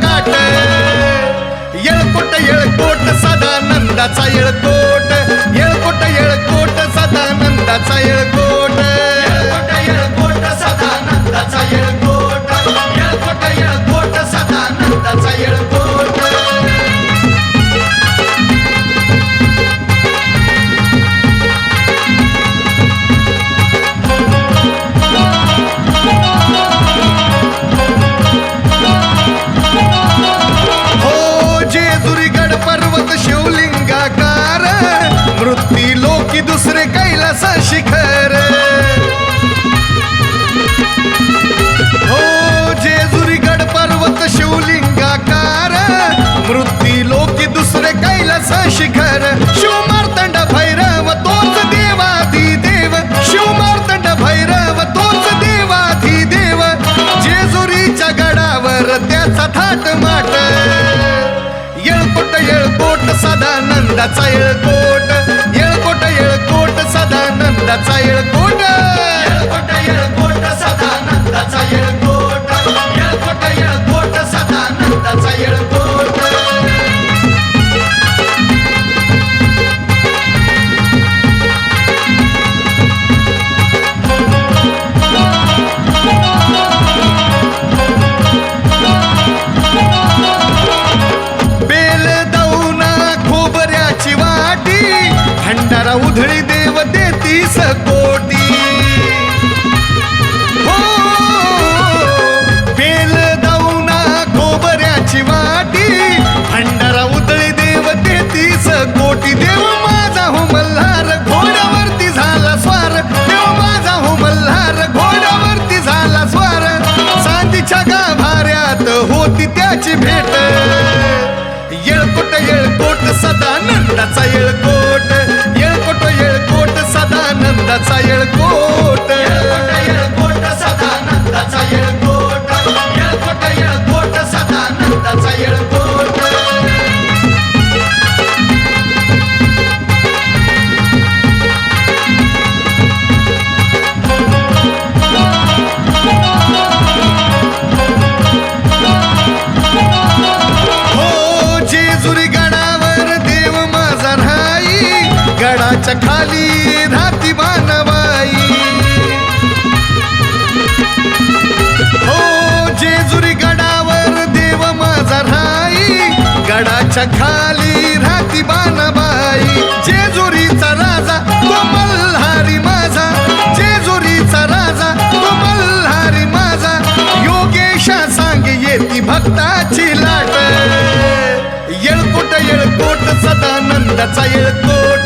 காட்டு. எழுக்கோட்ட எழுக்கோட்ட சதானந்தாச்சா எழுக்கோ पर्वत शिवलिंगाकार. मृत्यू लोकी दुसरे कैलास शिखर. हो जेजुरी गड पर्वत शिवलिंगाकार. मृत्यू लोकी दुसरे कैलास शिखर. सदानंदाचा येळकोट येळकोट येळकोट सदानंदाचा येळकोट येळकोट. खोबऱ्याची भंडारा उधळी देव देतीस कोटी देव माझा हो मल्हार. घोड्यावरती झाला स्वार. देव माझा हो मल्हार. घोड्यावरती झाला स्वार. चांदीच्या गाभाऱ्यात होती त्याची भेट. येळकोट येळकोट सदानंदाचा येळकोट. येळकोट येळकोट सदानंदाचा येळकोट येळकोट. गडाच्या खाली राती बानवाई हो जेजुरी गडावर देव माझा राई. गडाच्या खाली राती बानबाई जेजुरीचा राजा तो मल्हारी माझा. जेजुरीचा राजा तो मल्हारी माझा. योगेशा सांग येती भक्ताची लाट. येळकोट येळकोट सदानंदाचा येळकोट.